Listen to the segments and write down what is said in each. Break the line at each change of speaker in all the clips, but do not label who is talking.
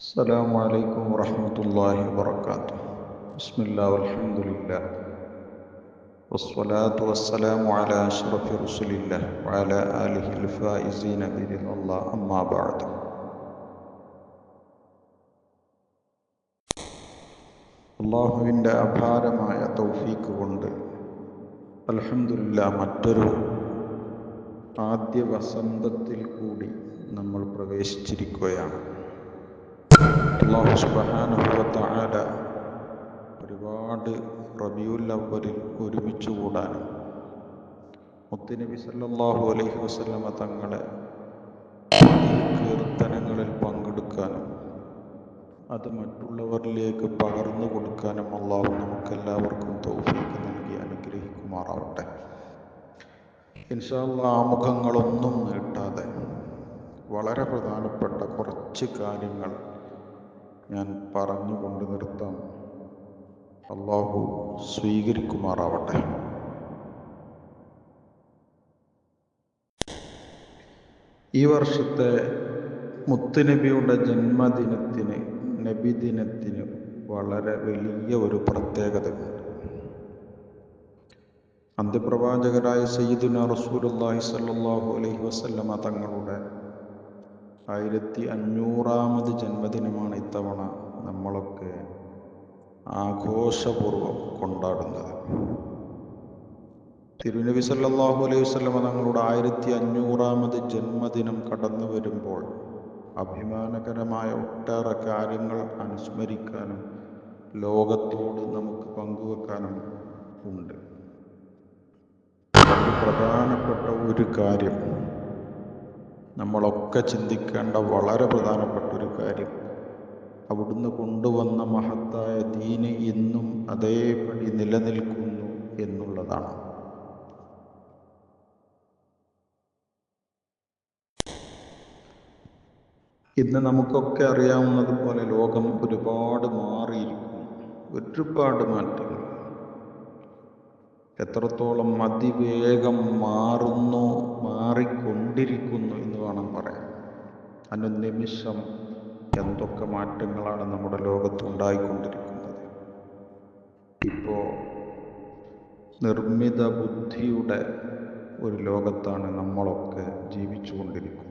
السلام عليكم ورحمة الله وبركاته بسم الله والحمد لله والصلاة والسلام على أشرف رسل الله وعلى آله الفائزين برضا الله أما بعد അള്ളാഹുവിൻ്റെ അപാരമായ തൗഫീക്ക് കൊണ്ട് അൽഹംദുലില്ലാ മറ്റൊരു ആദ്യ വസന്തത്തിൽ കൂടി നമ്മൾ പ്രവേശിച്ചിരിക്കുകയാണ് അള്ളാഹു സുബഹാനുഭവത്താല ഒരുപാട് റബിയുൽ അവലിൽ ഒരുമിച്ച് കൂടാനും. മുത്തുനബി സല്ലാഹു അലൈഹി വസല്ലമ തങ്ങളെ കീർത്തനങ്ങളിൽ പങ്കെടുക്കാനും അത് മറ്റുള്ളവരിലേക്ക് പകർന്നു കൊടുക്കാനും അള്ളാഹു നമുക്കെല്ലാവർക്കും തൗഫീക്ക് നൽകി അനുഗ്രഹിക്കുമാറാവട്ടെ. ഇൻഷാല്ല ആമുഖങ്ങളൊന്നും നീട്ടാതെ വളരെ പ്രധാനപ്പെട്ട കുറച്ച് കാര്യങ്ങൾ ഞാൻ പറഞ്ഞുകൊണ്ട് നിർത്താം. അള്ളാഹു സ്വീകരിക്കുമാറാവട്ടെ. ഈ വർഷത്തെ മുത്തുനബിയുടെ ജന്മദിനത്തിന് നബിദിനത്തിന് വളരെ വലിയ ഒരു പ്രത്യേകതയുണ്ട്. അന്ത്യപ്രവാചകരായ സയ്യിദുന റസൂലുള്ളാഹി സ്വല്ലല്ലാഹു അലൈഹി വസല്ലമ തങ്ങളുടെ ആയിരത്തി അഞ്ഞൂറാമത് ജന്മദിനമാണ് ഇത്തവണ നമ്മളൊക്കെ ആഘോഷപൂർവം കൊണ്ടാടുന്നത്. തിരുനബി സല്ലാഹു അലൈഹി വസ്ലമ തങ്ങളുടെ ആയിരത്തി അഞ്ഞൂറാമത് ജന്മദിനം കടന്നു വരുമ്പോൾ അഭിമാനകരമായ ഒട്ടേറെ കാര്യങ്ങൾ അനുസ്മരിക്കാനും ലോകത്തോട് നമുക്ക് പങ്കുവെക്കാനും ഉണ്ട്. പ്രധാനപ്പെട്ട ഒരു കാര്യം നമ്മളൊക്കെ ചിന്തിക്കേണ്ട വളരെ പ്രധാനപ്പെട്ട ഒരു കാര്യം. അവിടുന്ന് കൊണ്ടുവന്ന മഹത്തായ ദീന് ഇന്നും അതേപടി നിലനിൽക്കുന്നു എന്നുള്ളതാണ്. ഇന്ന് നമുക്കൊക്കെ അറിയാവുന്നതുപോലെ ലോകം ഒരുപാട് മാറിയിരിക്കുന്നു. ഒരുപാട് മാറ്റങ്ങൾ. എത്രത്തോളം അതിവേഗം മാറുന്നു മാറിക്കൊണ്ടിരിക്കുന്നു എന്ന് വേണം പറയാൻ. അനുനിമിഷം എന്തൊക്കെ മാറ്റങ്ങളാണ് നമ്മുടെ ലോകത്ത് ഉണ്ടായിക്കൊണ്ടിരിക്കുന്നത്? ഇപ്പോൾ നിർമ്മിത ബുദ്ധിയുടെ ഒരു ലോകത്താണ് നമ്മളൊക്കെ ജീവിച്ചുകൊണ്ടിരിക്കുന്നത്.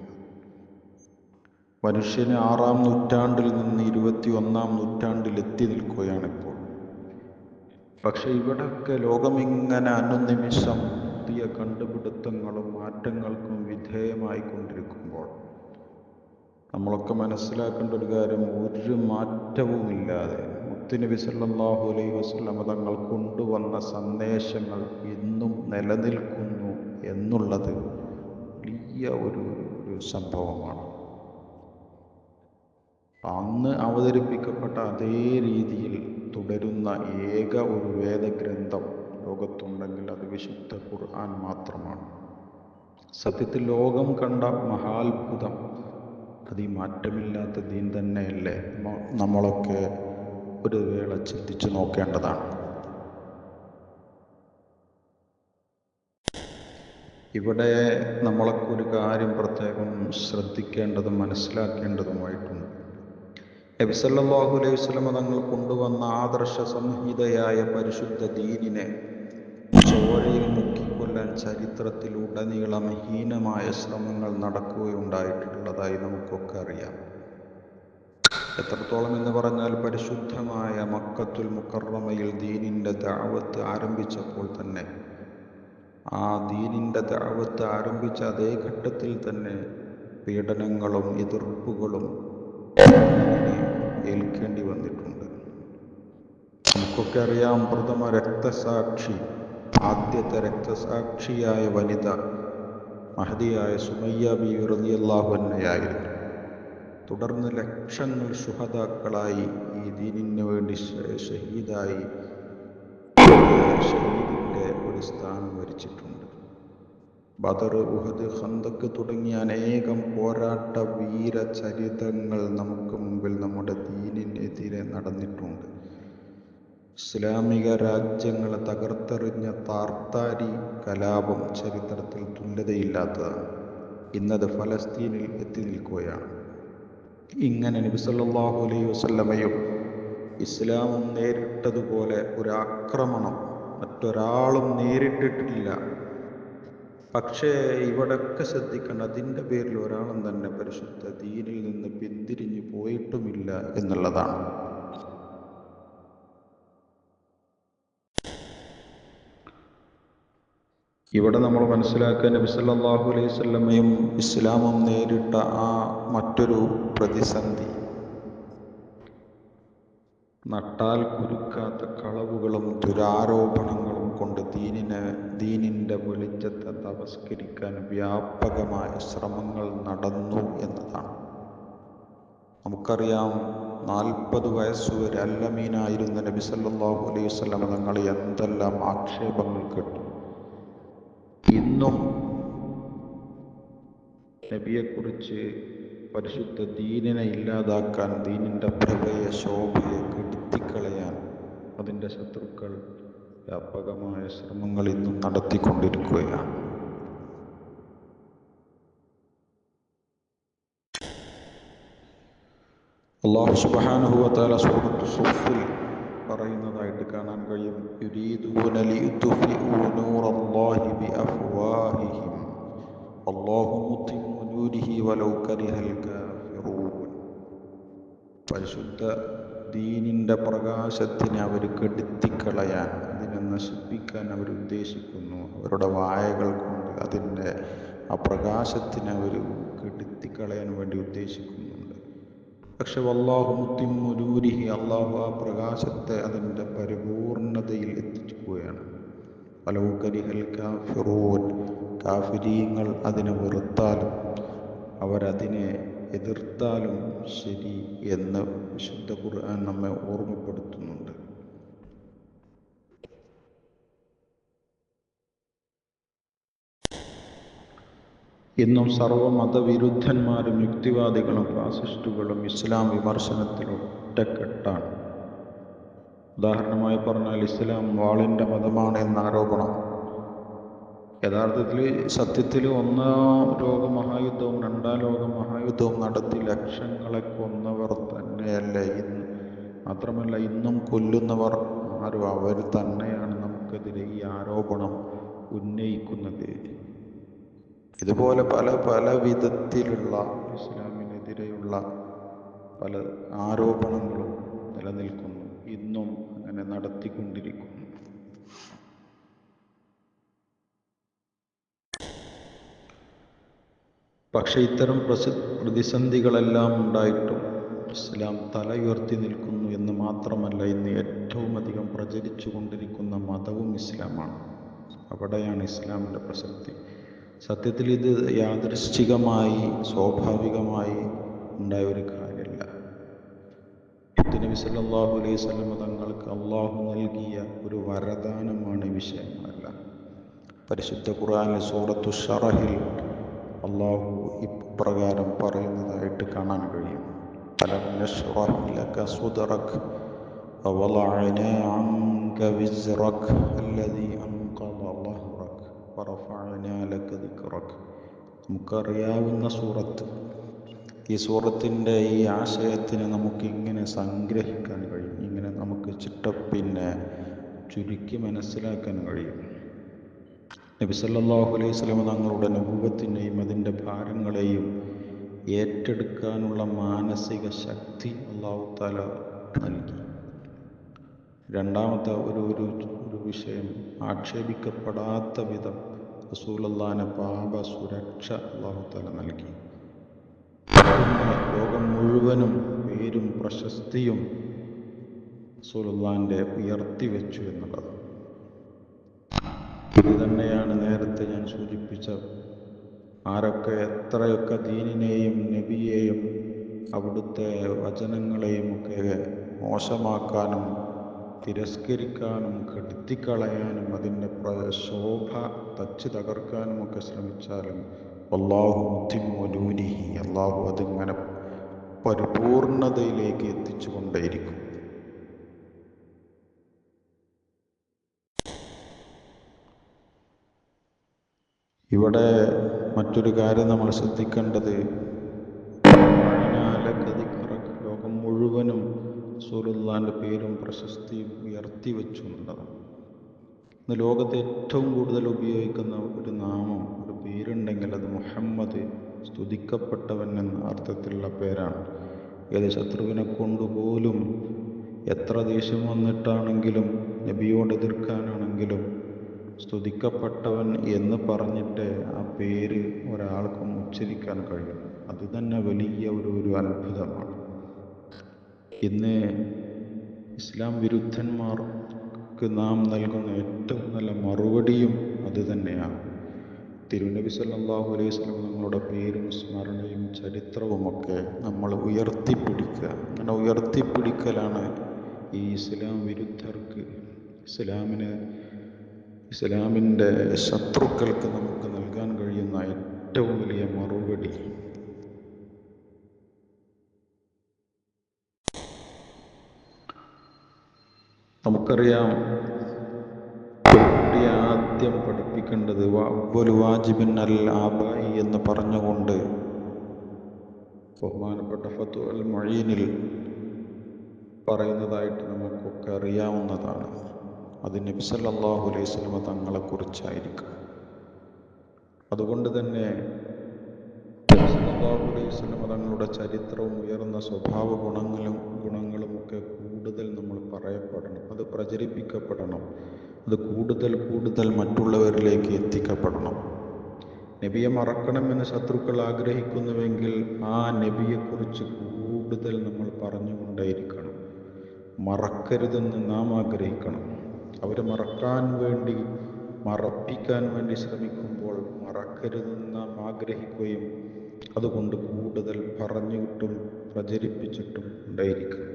മനുഷ്യന് ആറാം നൂറ്റാണ്ടിൽ നിന്ന് ഇരുപത്തി ഒന്നാം നൂറ്റാണ്ടിൽ എത്തി നിൽക്കുകയാണിപ്പോൾ പക്ഷെ ഇവിടൊക്കെ ലോകമിങ്ങനെ അനുനിമിഷം പുതിയ കണ്ടുപിടുത്തങ്ങളും മാറ്റങ്ങൾക്കും വിധേയമായി കൊണ്ടിരിക്കുമ്പോൾ നമ്മളൊക്കെ മനസ്സിലാക്കേണ്ട ഒരു കാര്യം ഒരു മാറ്റവുമില്ലാതെ മുത്തുനബി സല്ലല്ലാഹു അലൈഹി വസല്ലമ തങ്ങൾ കൊണ്ടുവന്ന സന്ദേശങ്ങൾ ഇന്നും നിലനിൽക്കുന്നു എന്നുള്ളത് വലിയ ഒരു ഒരു സംഭവമാണ്. അന്ന് അവതരിപ്പിക്കപ്പെട്ട അതേ രീതിയിൽ തുടരുന്ന ഏക ഒരു വേദഗ്രന്ഥം ലോകത്തുണ്ടെങ്കിൽ അത് വിശുദ്ധ ഖുർആൻ മാത്രമാണ്. സത്യത്തിൽ ലോകം കണ്ട മഹാത്ഭുതം അത് ഈ മാറ്റമില്ലാത്ത ദീൻ തന്നെയല്ലേ? നമ്മളൊക്കെ ഒരു വേള ചിന്തിച്ചു നോക്കേണ്ടതാണ്. ഇവിടെ നമ്മളൊക്കെ ഒരു കാര്യം പ്രത്യേകം ശ്രദ്ധിക്കേണ്ടതും മനസ്സിലാക്കേണ്ടതുമായിട്ടുണ്ട്. നബിസല്ലാഹു അലൈഹി വസ്ലമ തങ്ങൾ കൊണ്ടുവന്ന ആദർശ സംഹിതയായ പരിശുദ്ധ ദീനിനെ ചോരയിൽ മുക്കിക്കൊല്ലാൻ ചരിത്രത്തിൽ ഉടനീളം ഹീനമായ ശ്രമങ്ങൾ നടക്കുകയുണ്ടായിട്ടുള്ളതായി നമുക്കൊക്കെ അറിയാം. എത്രത്തോളം എന്ന് പറഞ്ഞാൽ പരിശുദ്ധമായ മക്കത്തുൽ മുക്കറമയിൽ ദീനിന്റെ ദാവത്ത് ആരംഭിച്ചപ്പോൾ തന്നെ ആ ദീനിന്റെ ദാവത്ത് ആരംഭിച്ച അതേ ഘട്ടത്തിൽ തന്നെ പീഡനങ്ങളും എതിർപ്പുകളും ഏൽക്കേണ്ടി വന്നിട്ടുണ്ട്. നമുക്കൊക്കെ അറിയാം പ്രഥമ രക്തസാക്ഷി ആദ്യത്തെ രക്തസാക്ഷിയായ വനിത മഹതിയായ സുമയ്യ ബി റളിയല്ലാഹു അൻഹയായിരുന്നു. തുടർന്ന് ലക്ഷങ്ങൾ ശുഹതാക്കളായി ഈ ദീനിന് വേണ്ടി ഷഹീദായി ഷഹീദിന്റെ ഒരു സ്ഥാനം വരിച്ചിട്ടുണ്ട്. ബദർ ഉഹദ് ഖന്തക്ക് തുടങ്ങിയ അനേകം പോരാട്ട വീരചരിതങ്ങൾ നമുക്ക് മുമ്പിൽ നമ്മുടെ ദീനിനെതിരെ നടന്നിട്ടുണ്ട്. ഇസ്ലാമിക രാജ്യങ്ങളെ തകർത്തെറിഞ്ഞ താർത്താരി കലാപം ചരിത്രത്തിൽ തുല്യതയില്ലാത്തതാണ്. ഇന്നത് ഫലസ്തീനിൽ എത്തി നിൽക്കുകയാണ്. ഇങ്ങനെ നബി സല്ലല്ലാഹു അലൈഹി വസല്ലമയും ഇസ്ലാമും നേരിട്ടതുപോലെ ഒരു ആക്രമണം മറ്റൊരാളും നേരിട്ടിട്ടില്ല. പക്ഷേ ഇവിടൊക്കെ ശ്രദ്ധിക്കണം അതിന്റെ പേരിൽ ഒരാളും തന്നെ പരിശുദ്ധ ദീനിൽ നിന്ന് പിന്തിരിഞ്ഞു പോയിട്ടുമില്ല എന്നുള്ളതാണ്. ഇവിടെ നമ്മൾ മനസ്സിലാക്കുക നബി സല്ലല്ലാഹു അലൈഹി വസല്ലമയും ഇസ്ലാമും നേരിട്ട ആ മറ്റൊരു പ്രതിസന്ധി. നട്ടാൽ കുരുക്കാത്ത കളവുകളും ദുരാരോപണങ്ങളും കൊണ്ട് ദീനിനെ ദീനിന്റെ വെളിച്ചത്തെ തമസ്കരിക്കാൻ വ്യാപകമായ ശ്രമങ്ങൾ നടന്നു എന്നതാണ്. നമുക്കറിയാം നാൽപ്പത് വയസ്സുവരെ അല്ലമീനായിരുന്ന നബി സല്ലല്ലാഹു അലൈഹി വസല്ലം തങ്ങൾ എന്തെല്ലാം ആക്ഷേപങ്ങൾ കേട്ടു. ഇന്നും നബിയെക്കുറിച്ച് പരിശുദ്ധ ദീനിനെ ഇല്ലാതാക്കാൻ ദീനിന്റെ പ്രഭയെ ശോഭയെ കെടുത്തിക്കളയാൻ അതിന്റെ ശത്രുക്കൾ വ്യാപകമായ ശ്രമങ്ങൾ ഇന്നും നടത്തിക്കൊണ്ടിരിക്കുകയാണ്. അള്ളാഹു സുബ്ഹാനഹു വതആല സൂറത്ത് സുഫിൽ പറയുന്നതായിട്ട് കാണാൻ കഴിയും. പരിശുദ്ധ ദീനിന്റെ പ്രകാശത്തിനെ അവർ കെടുത്തിക്കളയാൻ അതിനെ നശിപ്പിക്കാൻ അവർ ഉദ്ദേശിക്കുന്നു. അവരുടെ വായകൾ കൊണ്ട് അതിന്റെ ആ പ്രകാശത്തിനെ അവർ കെടുത്തിക്കളയാൻ വേണ്ടി ഉദ്ദേശിക്കുന്നുണ്ട്. പക്ഷെ വല്ലാഹു മുത്തിമുരൂരിഹി അള്ളാഹു ആ പ്രകാശത്തെ അതിന്റെ പരിപൂർണതയിൽ എത്തിക്കുകയാണ്. പലവുകരിഹൽ കാഫിറൂൻ കാഫിരീങ്ങൾ അതിനെ വെറുത്താലും അവരതിനെ എതിർത്താലും ശരി എന്ന് വിശുദ്ധ ഖുർആൻ നമ്മെ ഓർമ്മപ്പെടുത്തുന്നുണ്ട്. ഇന്നും സർവമതവിരുദ്ധന്മാരും യുക്തിവാദികളും ഫാസിസ്റ്റുകളും ഇസ്ലാം വിമർശനത്തിൽ ഒറ്റക്കെട്ടാണ്. ഉദാഹരണമായി പറഞ്ഞാൽ ഇസ്ലാം വാളിന്റെ മതമാണ് എന്ന ആരോപണം. യഥാർത്ഥത്തിൽ സത്യത്തിൽ ഒന്നാം ലോക മഹായുദ്ധവും രണ്ടാം ലോക മഹായുദ്ധവും നടത്തി ലക്ഷങ്ങളെ കൊന്നവർ തന്നെയല്ലേ ഇന്ന് മാത്രമല്ല ഇന്നും കൊല്ലുന്നവർ ആരും അവർ തന്നെയാണ് നമുക്കെതിരെ ഈ ആരോപണം ഉന്നയിക്കുന്നത്. ഇതുപോലെ പല പല വിധത്തിലുള്ള ഇസ്ലാമിനെതിരെയുള്ള പല ആരോപണങ്ങളും നിലനിൽക്കുന്നു. ഇന്നും അങ്ങനെ നടത്തിക്കൊണ്ടിരിക്കുന്നു. പക്ഷെ ഇത്തരം പ്രസി പ്രതിസന്ധികളെല്ലാം ഉണ്ടായിട്ടും ഇസ്ലാം തലയുയർത്തി നിൽക്കുന്നു എന്ന് മാത്രമല്ല ഇന്ന് ഏറ്റവും അധികം പ്രചരിച്ചു കൊണ്ടിരിക്കുന്ന മതവും ഇസ്ലാമാണ്. അവിടെയാണ് ഇസ്ലാമിന്റെ പ്രസക്തി. സത്യത്തിൽ ഇത് യാദൃശ്ചികമായി സ്വാഭാവികമായി ഉണ്ടായ ഒരു കാര്യമല്ല നബി സല്ലല്ലാഹു അലൈഹി വസല്ലം തങ്ങൾക്ക് അള്ളാഹു നൽകിയ ഒരു വരദാനമാണ് ഈ വിഷയങ്ങളെല്ലാം പരിശുദ്ധ ഖുർആനിൽ സൂറത്തു ഷറഹിൽ അള്ളാഹു ഇപ്രകാരം പറയുന്നതായിട്ട് കാണാൻ കഴിയും അലം നശ്റഹ് ലക സുദ്റക് ووضعنا عنك وزرك الذي أنقض ظهرك റഫനാലക്ക് ദിക്റക്ക് നമുക്കറിയാവുന്ന സൂറത്ത്. ഈ സൂറത്തിന്റെ ഈ ആശയത്തിനെ നമുക്കിങ്ങനെ സംഗ്രഹിക്കാൻ കഴിയും. ഇങ്ങനെ നമുക്ക് ചിട്ടപ്പിന്നെ ചുരുക്കി മനസ്സിലാക്കാൻ കഴിയും. നബിസല്ലാഹു അലൈഹി സ്വലമ തങ്ങളുടെ അനുഭവത്തിന്റെയും അതിന്റെ ഭാരങ്ങളെയും ഏറ്റെടുക്കാനുള്ള മാനസിക ശക്തി അള്ളാഹു താല നൽകി. രണ്ടാമത്തെ ഒരു ഒരു വിഷയം ആക്ഷേപിക്കപ്പെടാത്ത വിധം റസൂലല്ലാനെ പാപ സുരക്ഷ അള്ളാഹുത്തല നൽകി. ലോകം മുഴുവനും പേരും പ്രശസ്തിയും റസൂലുള്ളാന്റെ ഉയർത്തി വെച്ചു എന്നുള്ളത് ഇത് തന്നെയാണ് നേരത്തെ ഞാൻ സൂചിപ്പിച്ച ആരൊക്കെ എത്രയൊക്കെ ദീനിനെയും നബിയെയും അവിടുത്തെ വചനങ്ങളെയും ഒക്കെ മോശമാക്കാനും തിരസ്കരിക്കാനും കെടുത്തിക്കളയാനും അതിന്റെ ശോഭ തച്ച് തകർക്കാനും ഒക്കെ ശ്രമിച്ചാലും അള്ളാഹു മുത്തിമൊലൂനിഹി അള്ളാഹു അതിങ്ങനെ പരിപൂർണതയിലേക്ക് എത്തിച്ചു കൊണ്ടേയിരിക്കും ഇവിടെ മറ്റൊരു കാര്യം നമ്മൾ ശ്രദ്ധിക്കേണ്ടത് വഅനാലക റസൂലുള്ളാന്റെ പേരും പ്രശസ്തിയും ഉയർത്തി വെച്ചു എന്നുള്ളതാണ് ഇന്ന് ലോകത്ത് ഏറ്റവും കൂടുതൽ ഉപയോഗിക്കുന്ന ഒരു നാമം ഒരു പേരുണ്ടെങ്കിൽ അത് മുഹമ്മദ് സ്തുതിക്കപ്പെട്ടവൻ എന്ന അർത്ഥത്തിലുള്ള പേരാണ്. ഏത് ശത്രുവിനെ കൊണ്ടുപോലും എത്ര ദേഷ്യം വന്നിട്ടാണെങ്കിലും നബിയോട് എതിർക്കാനാണെങ്കിലും സ്തുതിക്കപ്പെട്ടവൻ എന്ന് പറഞ്ഞിട്ട് ആ പേര് ഒരാൾക്കും ഉച്ചരിക്കാൻ കഴിയും. അത് തന്നെ വലിയ ഒരു ഒരു അത്ഭുതമാണ്. ഇന്ന് ഇസ്ലാം വിരുദ്ധന്മാർക്ക് നാം നൽകുന്ന ഏറ്റവും നല്ല മറുപടിയും അത് തന്നെയാണ്. തിരുനബി സല്ലാഹു അലൈഹി സ്വലം നമ്മളുടെ പേരും സ്മരണയും ചരിത്രവുമൊക്കെ നമ്മൾ ഉയർത്തിപ്പിടിക്കുക. അങ്ങനെ ഉയർത്തിപ്പിടിക്കലാണ് ഈ ഇസ്ലാം വിരുദ്ധർക്ക് ഇസ്ലാമിന് ഇസ്ലാമിന്റെ ശത്രുക്കൾക്ക് നമുക്ക് നൽകാൻ കഴിയുന്ന ഏറ്റവും വലിയ മറുപടി. നമുക്കറിയാം. കുട്ടി ആദ്യം പഠിപ്പിക്കേണ്ടത് ഒരു വാജിബിൻ അൽ ആബായി എന്ന് പറഞ്ഞുകൊണ്ട് ബഹുമാനപ്പെട്ട ഫത്തു അൽ മൊഴീനിൽ പറയുന്നതായിട്ട് നമുക്കൊക്കെ അറിയാവുന്നതാണ്. അത് നബി സല്ലല്ലാഹു അലൈഹി വസല്ലമ തങ്ങളെക്കുറിച്ചായിരിക്കും. അതുകൊണ്ട് തന്നെ നബി സിനിമതങ്ങളുടെ തങ്ങളുടെ ചരിത്രവും ഉയർന്ന സ്വഭാവ ഗുണങ്ങളും ഒക്കെ കൂടുതൽ നമ്മൾ പറയപ്പെടണം. അത് പ്രചരിപ്പിക്കപ്പെടണം. അത് കൂടുതൽ കൂടുതൽ മറ്റുള്ളവരിലേക്ക് എത്തിക്കപ്പെടണം. നബിയെ മറക്കണമെന്ന് ശത്രുക്കൾ ആഗ്രഹിക്കുന്നുവെങ്കിൽ ആ നബിയെക്കുറിച്ച് കൂടുതൽ നമ്മൾ പറഞ്ഞുകൊണ്ടേയിരിക്കണം. മറക്കരുതെന്ന് നാം ആഗ്രഹിക്കണം. അവരെ മറക്കാൻ വേണ്ടി മറപ്പിക്കാൻ വേണ്ടി ശ്രമിക്കുമ്പോൾ മറക്കരുതെന്ന് നാം ആഗ്രഹിക്കുകയും അതുകൊണ്ട് കൂടുതൽ പറഞ്ഞിട്ടും പ്രചരിപ്പിച്ചിട്ടും ഉണ്ടായിരിക്കണം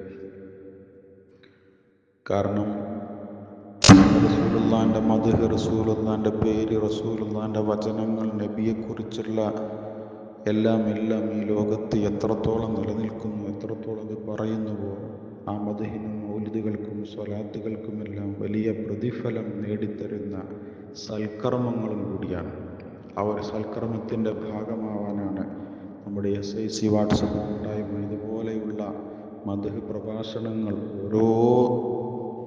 കാരണം റസൂലുള്ളാന്റെ മധുഹ് റസൂലുള്ളാന്റെ പേര് റസൂലുള്ളാന്റെ വചനങ്ങൾ നബിയെക്കുറിച്ചുള്ള എല്ലാം എല്ലാം ഈ ലോകത്ത് എത്രത്തോളം നിലനിൽക്കുന്നു എത്രത്തോളം അത് പറയുന്നുവോ ആ മധുഹിനും മൗലിദുകൾക്കും സ്വലാത്തുകൾക്കുമെല്ലാം വലിയ പ്രതിഫലം നേടിത്തരുന്ന സൽക്കർമ്മങ്ങളും കൂടിയാണ്. ആ ഒരു ഭാഗമാവാനാണ് നമ്മുടെ എസ് ഐ സി വാട്സപ്പ് കൂട്ടായ്മ ഇതുപോലെയുള്ള മധു പ്രഭാഷണങ്ങൾ ഓരോ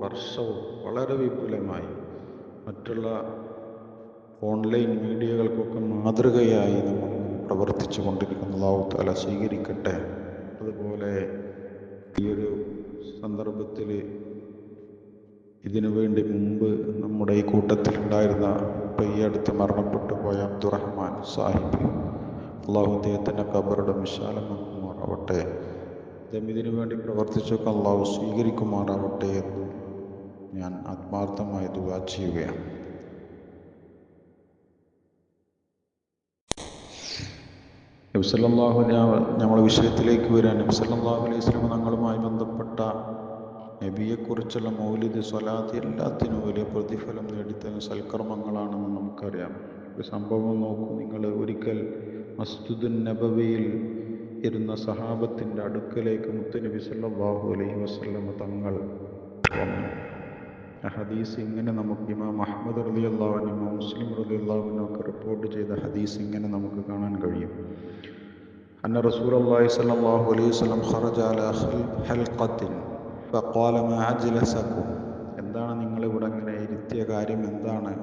വർഷവും വളരെ വിപുലമായി. മറ്റുള്ള ഓൺലൈൻ മീഡിയകൾക്കൊക്കെ മാതൃകയായി നമ്മൾ പ്രവർത്തിച്ചു കൊണ്ടിരിക്കുന്നതാവും തല സ്വീകരിക്കട്ടെ. അതുപോലെ ഈ ഒരു സന്ദർഭത്തിൽ ഇതിനു വേണ്ടി മുമ്പ് നമ്മുടെ ഈ കൂട്ടത്തിലുണ്ടായിരുന്ന ഇപ്പം ഈ അടുത്ത് മരണപ്പെട്ടു പോയ അബ്ദുറഹ്മാൻ സാഹിബ്. അള്ളാഹു അദ്ദേഹത്തിന്റെ കബറുടെ വിശാലമാക്കുമാറാവട്ടെ അദ്ദേഹം ഇതിനു വേണ്ടി പ്രവർത്തിച്ചൊക്കെ അള്ളാഹു സ്വീകരിക്കുമാറാവട്ടെ എന്ന് ഞാൻ ആത്മാർത്ഥമായി ദുവാ ചെയ്യുകയാണ്. നബ്സല്ലാഹു നമ്മളെ വിഷയത്തിലേക്ക് വരാൻ നബ്സല്ലാഹു അലൈഹി സ്വലം തങ്ങളുമായി ബന്ധപ്പെട്ട നബിയെക്കുറിച്ചുള്ള മൗലിദ് സ്വലാത്ത് എല്ലാത്തിനും വലിയ പ്രതിഫലം നേടിത്തരുന്ന സൽക്കർമ്മങ്ങളാണെന്ന് നമുക്കറിയാം. ഒരു സംഭവം നോക്കൂ. നിങ്ങൾ ഒരിക്കൽ മസ്ജിദുൻ നബവിയിൽ ഇരുന്ന സഹാബത്തിന്റെ അടുക്കലേക്ക് മുത്തുനബി സല്ലാഹു അലൈഹി വസ്ലമ തങ്ങൾ വന്നു. ഹദീസ് ഇങ്ങനെ നമുക്ക് ഇമാം അഹമ്മദ് റലി ഇമാ മുസ്ലിം റലി അള്ളാഹുവിനും ഒക്കെ റിപ്പോർട്ട് ചെയ്ത ഹദീസ് ഇങ്ങനെ നമുക്ക് കാണാൻ കഴിയും. അന്ന റസൂൽ അള്ളാഹി സല്ലല്ലാഹു അലൈഹി വസ്ലം ഖറജ അലാ ഹൽഖത്തിൻ ഫഖാല മാ അജ്ലസകും എന്താണ് നിങ്ങൾ ഇവിടെ ഇങ്ങനെ ഇരുത്തിയ കാര്യം? എന്താണ്?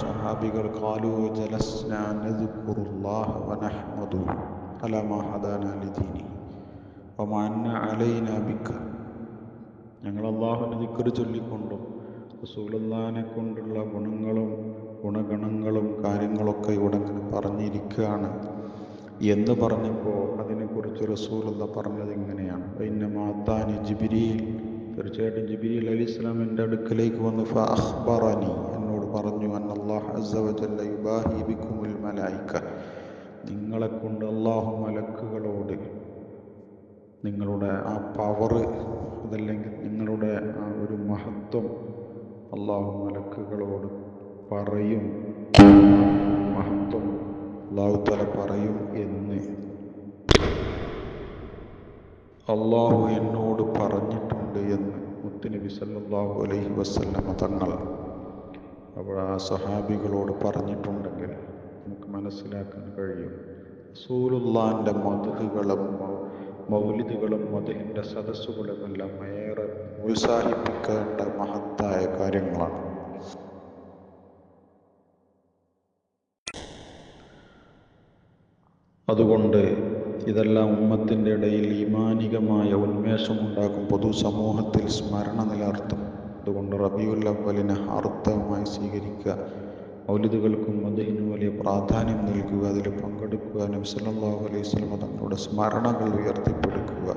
സഹാബികൾ ഖാലു ജലസ്ന നദ്കുറുല്ലാഹ വനഹ്മദു അലാ മാ ഹദാന ലിദീനി വമാ അന്ന അലൈന ബിക ഞങ്ങൾ അള്ളാഹുവിനെ ദിക്കറ് ചൊല്ലിക്കൊണ്ടും റസൂലുള്ളാനെ കൊണ്ടുള്ള ഗുണങ്ങളും ഗുണഗണങ്ങളും കാര്യങ്ങളൊക്കെ ഇവിടെ പറഞ്ഞിരിക്കുകയാണ്. എന്ന് പറഞ്ഞപ്പോൾ അതിനെക്കുറിച്ച് റസൂലുള്ള പറഞ്ഞത് ഇങ്ങനെയാണ്. പിന്നെ മാത്താനി ജിബിരിയിൽ തീർച്ചയായിട്ടും ജിബിരിൽ അലി ഇസ്ലാം എന്റെ അടുക്കലേക്ക് വന്ന് ഫഅഖ്ബറനി എന്നോട് പറഞ്ഞു മലായിക്ക നിങ്ങളെ കൊണ്ട് അള്ളാഹു മലക്കുകളോട് നിങ്ങളുടെ ആ പവർ അതല്ലെങ്കിൽ നിങ്ങളുടെ ആ ഒരു മഹത്വം അള്ളാഹു മലക്കുകളോട് പറയും. അള്ളാഹു തല പറയും എന്ന്. അള്ളാഹു എന്നോട് പറഞ്ഞിട്ടുണ്ട് എന്ന്. മുത്തുനബി സല്ലാഹു അലൈഹി വസല്ലമ തങ്ങൾ അപ്പോൾ ആ സഹാബികളോട് പറഞ്ഞിട്ടുണ്ടെങ്കിൽ നമുക്ക് മനസ്സിലാക്കാൻ കഴിയും. റസൂലുള്ളാന്റെ മധുകളും മൗലിദുകളും മതിലിന്റെ സദസ്സുകളുമെല്ലാം ഏറെ ഉത്സാഹിപ്പിക്കേണ്ട മഹത്തായ കാര്യങ്ങളാണ്. അതുകൊണ്ട് ഇതെല്ലാം ഉമ്മത്തിന്റെ ഇടയിൽ ഈമാനികമായ ഉന്മേഷമുണ്ടാക്കും പൊതുസമൂഹത്തിൽ സ്മരണ നിലനിർത്തും. അതുകൊണ്ട് റബിയുൽ അവലിനെ അർത്ഥമായി സ്വീകരിക്കുക. മൗലിദുകൾക്കും മദഹിനും വലിയ പ്രാധാന്യം നൽകുക. അതിൽ പങ്കെടുക്കുക. നബ്സല്ലാഹു അലൈഹി വസല്ലം തങ്ങളുടെ സ്മരണകൾ ഉയർത്തിപ്പെടുക്കുക.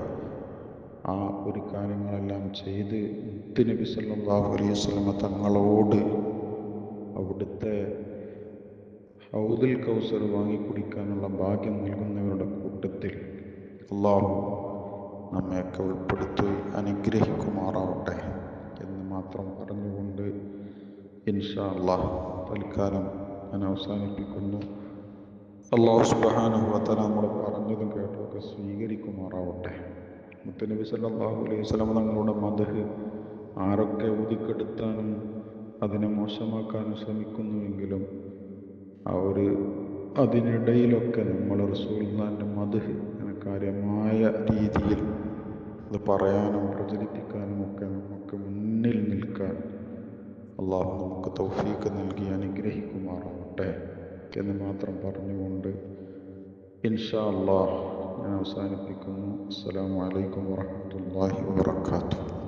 ആ ഒരു കാര്യങ്ങളെല്ലാം ചെയ്ത് മുത്ത് നബി സല്ലാഹു അലൈഹി വസല്ലം തങ്ങളോട് അവിടുത്തെ ഹൗദുൽ കൗസർ വാങ്ങി വാങ്ങിക്കുടിക്കാനുള്ള ഭാഗ്യം നൽകുന്നവരുടെ കൂട്ടത്തിൽ അള്ളാഹു നമ്മയൊക്കെ ഉൾപ്പെടുത്തി അനുഗ്രഹിക്കുമാറാവട്ടെ എന്ന് മാത്രം പറഞ്ഞുകൊണ്ട് ഇൻഷാ അള്ളാഹ് തൽക്കാലം ഞാൻ അവസാനിപ്പിക്കുന്നു. അള്ളാഹു സുബാനുഭവത്തെ നമ്മൾ പറഞ്ഞതും കേട്ടതൊക്കെ സ്വീകരിക്കുമാറാവട്ടെ. മുത്തനബി സല്ലല്ലാഹു അലൈഹി വസല്ലം തങ്ങളുടെ മതഹ് ആരൊക്കെ ഊതിക്കെടുത്താനും അതിനെ മോശമാക്കാനും ശ്രമിക്കുന്നുവെങ്കിലും ഒരു അതിനിടയിലൊക്കെ നമ്മൾ റസൂൽദാന്റെ മത് എന്ന കാര്യമായ രീതിയിൽ അത് പറയാനും പ്രചരിപ്പിക്കാനും ഒക്കെ നമുക്ക് മുന്നിൽ നിൽക്കാൻ അള്ളാഹു നമുക്ക് തൗഫീക്ക് നൽകി അനുഗ്രഹിക്കുമാറാവട്ടെ എന്ന് മാത്രം പറഞ്ഞുകൊണ്ട് ഇൻഷാ അള്ളാഹ് ഞാൻ അവസാനിപ്പിക്കുന്നു. അസ്സാം വലൈക്കും വറഹ്മത്തുള്ളാഹി വബറകാതുഹു.